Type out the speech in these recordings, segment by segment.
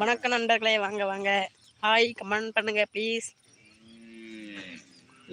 வணக்கம் நண்பர்களே வாங்க வாங்க. ஹாய் கமெண்ட் பண்ணுங்க ப்ளீஸ்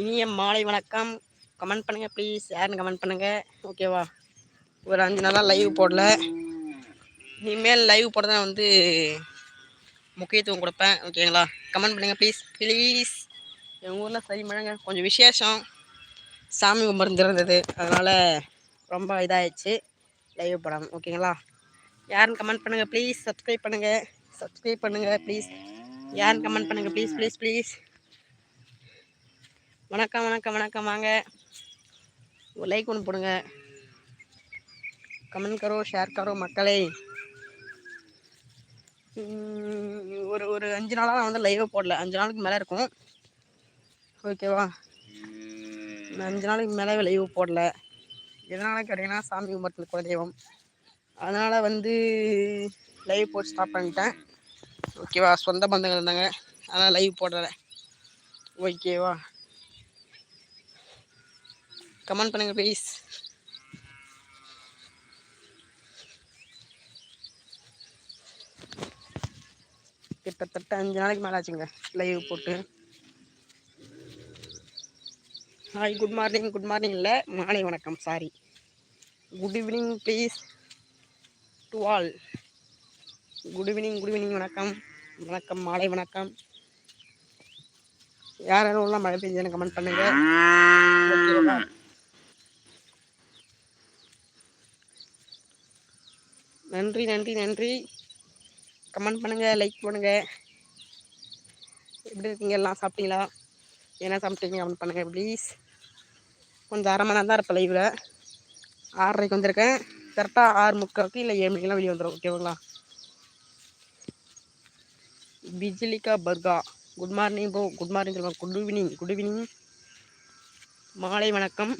இனிய மாலை வணக்கம். கமெண்ட் பண்ணுங்க ப்ளீஸ் யாருன்னு கமெண்ட் பண்ணுங்க? ஓகேவா ஒரு அஞ்சு நாளாக லைவ் போடல. இனிமேல் லைவ் போட தான் வந்து முக்கியத்துவம் கொடுப்பேன். ஓகேங்களா கமெண்ட் பண்ணுங்க ப்ளீஸ் ப்ளீஸ் எங்கள் ஊரில் சரி மழைங்க. கொஞ்சம் விசேஷம். சாமி கும்பிட்டு இருந்தது. அதனால் ரொம்ப இதாகிடுச்சு லைவ் படம். ஓகேங்களா யாருன்னு கமெண்ட் பண்ணுங்கள் ப்ளீஸ் சப்ஸ்கிரைப் பண்ணுங்கள் சப்ஸ்கிரைப் பண்ணுங்கள் ப்ளீஸ் யார் கமெண்ட் பண்ணுங்கள் ப்ளீஸ் ப்ளீஸ் ப்ளீஸ் வணக்கம் வணக்கம் வணக்கம் வாங்க. ஒரு லைக் ஒன்று போடுங்க. கமெண்ட் கரோ ஷேர் கரோ மக்களே. ஒரு ஒரு அஞ்சு நாளாக நான் வந்து லைவே போடல. அஞ்சு நாளுக்கு மேலே இருக்கும். ஓகேவா நான் அஞ்சு நாளைக்கு மேலே லைவ் போடல. எதனால் கேட்டிங்கன்னா சாமி கும்பத்தில் குலதெய்வம். அதனால் வந்து லைவ் போட்டு ஸ்டாப் பண்ணிட்டேன். ஓகேவா? சொந்த பந்தங்கள் இருந்தாங்க. அதனால் லைவ் போடுறேன் ஓகேவா கமெண்ட் பண்ணுங்கள் ப்ளீஸ் கிட்டத்தட்ட அஞ்சு நாளைக்கு மேலே ஆச்சுங்க லைவ் போட்டு. Hi good morning good morning இல்லை. மாலை வணக்கம் sorry good evening please to all good evening good evening வணக்கம். வணக்கம் மாலை வணக்கம். யார் யாரும் உள்ள மழை பெஞ்சதுன்னு கமெண்ட் பண்ணுங்க. நன்றி நன்றி நன்றி. கமெண்ட் பண்ணுங்க லைக் பண்ணுங்க. எப்படி இருக்கீங்க? எல்லாம் சாப்பிட்டீங்களா? என்ன சாப்பிட்டீங்க கமெண்ட் பண்ணுங்க ப்ளீஸ் கொஞ்சம் அரை மணி நேரம் தான் இருப்பேன் லைவில் ஆறரைக்கு வந்திருக்கேன். கரெக்டாக ஆறு முக்காவுக்கு இல்லை ஏழு மணிக்கெலாம் வெளியே வந்துடும் ஓகேங்களா பிஜிலிகா பர்கா. குட் மார்னிங் போ குட் மார்னிங் சொல்லுவாங்க குட் ஈவினிங். Good evening. மாலை வணக்கம்.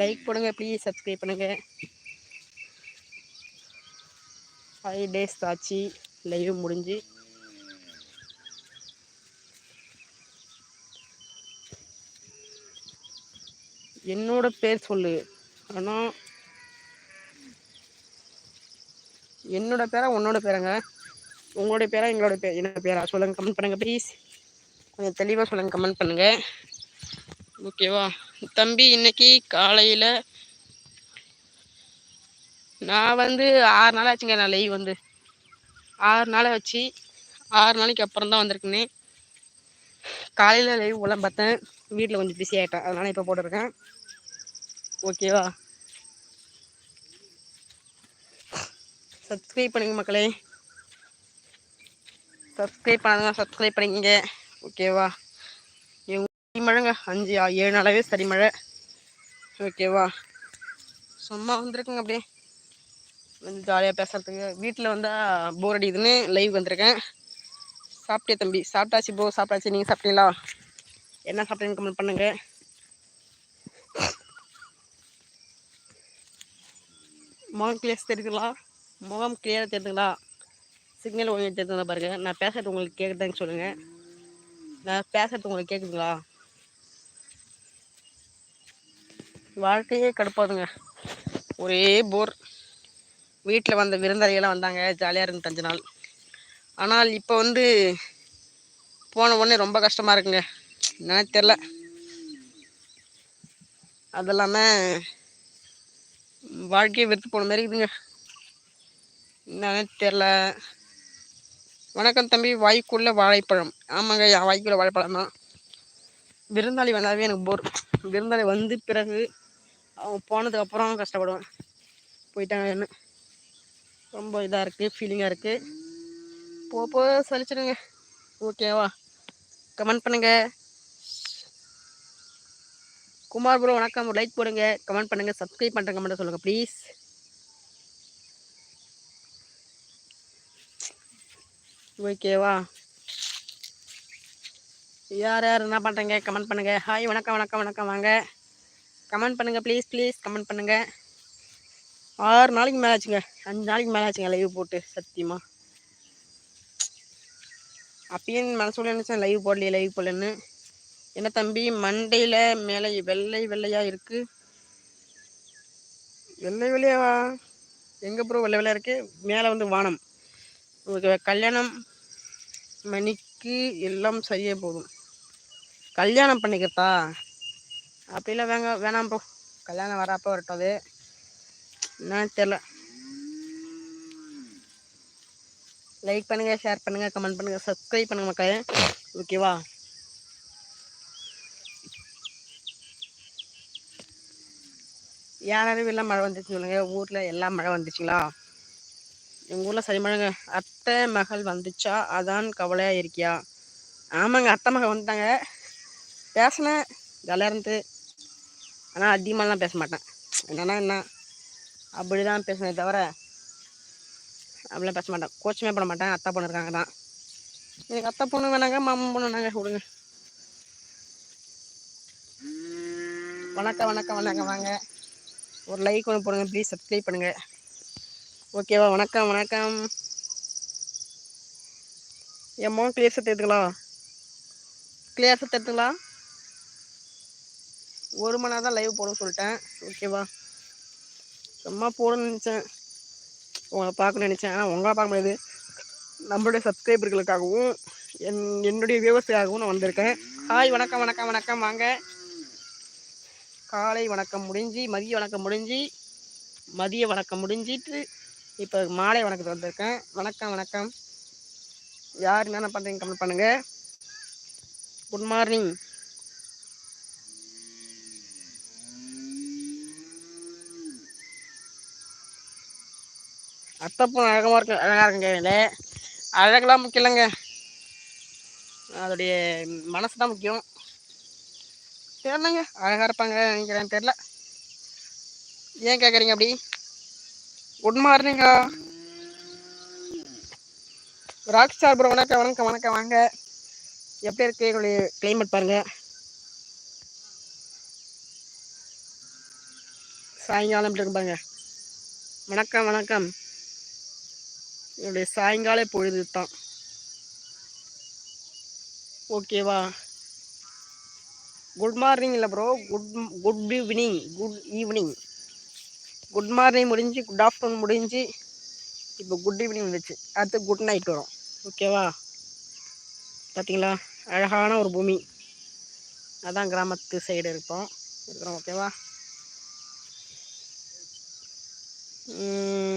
லைக் பண்ணுங்கள் ப்ளீஸ் சப்ஸ்கிரைப் பண்ணுங்கள் ஃபைவ் டேஸ் ஆச்சு. லைவ் முடிஞ்சு. என்னோட பேர் சொல்லு. ஆனால் என்னோட பேரா உன்னோட பேராங்க. உங்களுடைய பேரா எங்களோட பேர் என்னோட பேரா? சொல்லுங்க கமெண்ட் பண்ணுங்க ப்ளீஸ் கொஞ்சம் தெளிவாக சொல்லுங்க கமெண்ட் பண்ணுங்க. ஓகேவா தம்பி இன்னைக்கு காலையில் நான் வந்து ஆறு நாள் ஆச்சுங்க நான் லைவ் வந்து. ஆறு நாள் ஆச்சு ஆறு நாளைக்கு அப்புறம் தான் வந்திருக்குன்னு காலையில் லைவ் போலாம் பார்த்தேன். வீட்டில் கொஞ்சம் பிஸி ஆகிட்டேன் அதனால் இப்போ போட்டிருக்கேன். ஓகேவா சப்ஸ்கிரைப் பண்ணுங்க மக்களே. சப்ஸ்கிரைப் பண்ணாதவங்க சப்ஸ்கிரைப் பண்ணிக்கங்க. ஓகேவா சரி மழைங்க. அஞ்சு ஆ- ஏழு நாளாவே சரி மழை. ஓகேவா சும்மா வந்திருக்குங்க அப்படியே. வந்து ஜாலியாக பேசுறதுக்கு. வீட்டில் வந்தால் போர் அடிக்குதுன்னு லைவ் வந்திருக்கேன். சாப்பிட்டே தம்பி? சாப்பிட்டாச்சு போ சாப்பிட்டாச்சு. நீங்கள் சாப்பிட்டீங்களா? என்ன சாப்பிட்டீங்கன்னு கமெண்ட் பண்ணுங்கள் முகம் கிளியர் தெரியுதுங்களா? முகம் கிளியராக தெரியுதுங்களா? சிக்னல் ஒழுங்கு தெரியுதுங்களா பாருங்க. நான் பேசுறது உங்களுக்கு கேட்குதான்னு சொல்லுங்க. நான் பேசுறது உங்களுக்கு கேட்குதுங்களா வாழ்க்கையே கடுப்பாதுங்க. ஒரே போர். வீட்டில் வந்த விருந்தாளிகள்லாம் வந்தாங்க. ஜாலியாக இருந்து அஞ்சு நாள். ஆனால் இப்போ வந்து போன உடனே ரொம்ப கஷ்டமாக இருக்குங்க. என்னன்னு தெரில அது இல்லாமல் வாழ்க்கையை வெறுத்து போன மாதிரி இருக்குதுங்க. என்னன்னு தெரில வணக்கம் தம்பி. வாய்க்குள்ள வாழைப்பழம். ஆமாங்க என் வாய்க்குள்ள வாழைப்பழம் தான். விருந்தாளி வந்தாவே எனக்கு போர் விருந்தாளி வந்து பிறகு அவங்க போனதுக்கு அப்புறம் கஷ்டப்படுவேன். போயிட்டாங்கன்னு ரொம்ப இதாக இருக்குது ஃபீலிங்காக இருக்குது போக போக சலிச்சிடுங்க. ஓகேவா கமெண்ட் பண்ணுங்கள் குமார் ப்ரோ வணக்கம். லைக் போடுங்க. கமெண்ட் பண்ணுங்கள் சப்ஸ்கிரைப் பண்ணுறேன் கமெண்ட் சொல்லுங்கள் ப்ளீஸ் ஓகேவா யார் யார் என்ன பண்ணுறீங்க கமெண்ட் பண்ணுங்க. ஹாய் வணக்கம் வணக்கம் வணக்கம். வாங்க. கமெண்ட் பண்ணுங்கள் ப்ளீஸ் ப்ளீஸ் கமெண்ட் பண்ணுங்கள் ஆறு நாளைக்கு மேலே ஆச்சுங்க. அஞ்சு நாளைக்கு மேலே ஆச்சுங்க லைவ் போட்டு சத்தியமாக அப்பயும் மனசுல நினச்சேன் லைவ் போடலையே லைவ் போடலன்னு. என்ன தம்பி மண்டையில் மேலே வெள்ளை வெள்ளையாக இருக்குது வெள்ளை வெள்ளையாவா? எங்கே ப்ரோ வெள்ளை வெள்ளையாக இருக்கு? மேலே வந்து வானம். உங்களுக்கு கல்யாணம் மணிக்கு எல்லாம் சரியாக போதும். கல்யாணம் பண்ணிக்கிறதா? அப்படிலாம் வேங்க வேணாம் ப்ரோ கல்யாணம் வரப்போ வரட்டும் அது என்னன்னு தெரில. லைக் பண்ணுங்கள் ஷேர் பண்ணுங்கள் கமெண்ட் பண்ணுங்கள் சப்ஸ்கிரைப் பண்ணுங்கள் மக்களே. ஓகேவா யாரும் எல்லாம் மழை வந்துச்சு சொல்லுங்கள் ஊரில் எல்லாம் மழை வந்துச்சுங்களா? எங்கள் ஊரில் சரி அத்தை மகள் வந்துச்சா? அதான் கவலையாக இருக்கியா ஆமாங்க அத்தை மகள் வந்துட்டாங்க. பேசினேன் ஜாலியாக இருந்து ஆனால் அதிகமாகலாம் பேச மாட்டேன். என்னன்னா என்ன? அப்படி தான் பேசினே தவிர அப்படிலாம் பேச மாட்டேன். கோச்சமே பண்ண மாட்டேன். அத்தை பொண்ணு இருக்காங்க தான். எனக்கு அத்தை பொண்ணு வேணாங்க மாமன் பொண்ணு வேணாங்க விடுங்க. வணக்கம் வணக்கம் வணக்கம். வாங்க. ஒரு லைக் ஒன்று போடுங்க ப்ளீஸ் சப்ஸ்கிரைப் பண்ணுங்கள் ஓகேவா வணக்கம் வணக்கம். என் மோன் கிளியர் சத்து எடுத்துங்களா கிளியர் சத்து ஒரு மணி நேரம் தான் லைவ் போட சொல்லிட்டேன். ஓகேவா? சும்மா போடணும்னு நினச்சேன். உங்களை பார்க்கணும்னு நினச்சேன். ஆனால் உங்களை பார்க்க முடியாது. நம்மளுடைய சப்ஸ்கிரைபர்களுக்காகவும் என் என்னுடைய வியூவர்ஸுக்காகவும் நான் வந்திருக்கேன். ஹாய் வணக்கம் வணக்கம் வணக்கம். வாங்க. காலை வணக்கம் முடிஞ்சு மதிய வணக்கம் முடிஞ்சு மதிய வணக்கம் முடிஞ்சிட்டு இப்போ மாலை வணக்கத்துக்கு வந்திருக்கேன். வணக்கம் வணக்கம். யார் என்ன பண்ணுறீங்க கமெண்ட் பண்ணுங்கள் குட் மார்னிங் அத்தப்பூ அழகமாக இருக்கு அழகாக இருக்குங்க அழகெல்லாம் முக்கியம் இல்லைங்க. அதோடைய மனசு தான் முக்கியம். தெரிலங்க அழகாக இருப்பாங்க நினைக்கிறேன் தெரில ஏன் கேட்குறீங்க அப்படி? குட் மார்னிங்கா ராக் ஸ்டார் ப்ரோ வணக்கம் வணக்கம் வணக்கம் வாங்க. எப்படி இருக்கு எங்களுடைய கிளைமேட் பாருங்க. சாயங்காலம் எப்படி இருக்கு பாருங்க. வணக்கம் வணக்கம். என்னுடைய சாயங்கால பொழுது தான் ஓகேவா குட் மார்னிங் இல்லை bro good good evening good evening good morning முடிஞ்சு குட் ஆஃப்டர்நூன் முடிஞ்சு இப்போ குட் ஈவினிங் வந்துச்சு. அடுத்து குட் நைட் வரும். ஓகேவா பார்த்தீங்களா அழகான ஒரு பூமி. அதான் கிராமத்து சைடு இருப்போம் இருக்கிறோம் ஓகேவா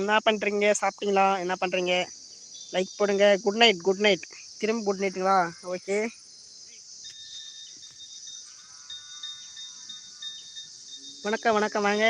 என்ன பண்ணுறீங்க சாப்பிட்டீங்களா? என்ன பண்ணுறீங்க லைக் போடுங்க. குட் நைட் குட் நைட் திரும்ப குட் நைட்டுங்களா ஓகே வணக்கம் வணக்கம். வாங்க.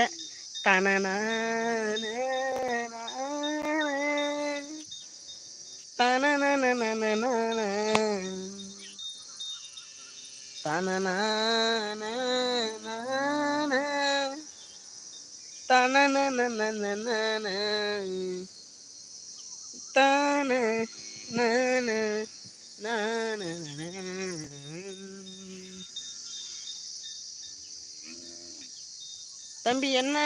தம்பி என்ன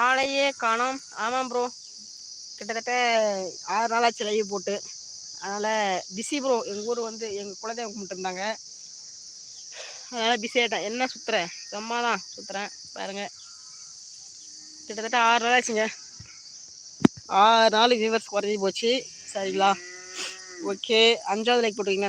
ஆளையே காணோம். ஆமாம் ப்ரோ கிட்டத்தட்ட ஆறு நாள் ஆச்சு லைவ் போட்டு. அதனால் பிஸி ப்ரோ எங்கள் ஊர் வந்து எங்கள் குலதெய்வம் கும்பிட்டுருந்தாங்க அதனால் பிஸி ஆகிட்டேன் என்ன சுற்றுறேன் சும்மா தான் சுற்றுறேன் பாருங்கள் கிட்டத்தட்ட ஆறு நாள் ஆச்சுங்க. ஆறு நாள் வியூவர்ஸ் குறைஞ்சி போச்சு. சரிங்களா? ஓகே அஞ்சாவது லைக் போட்டுக்கீங்க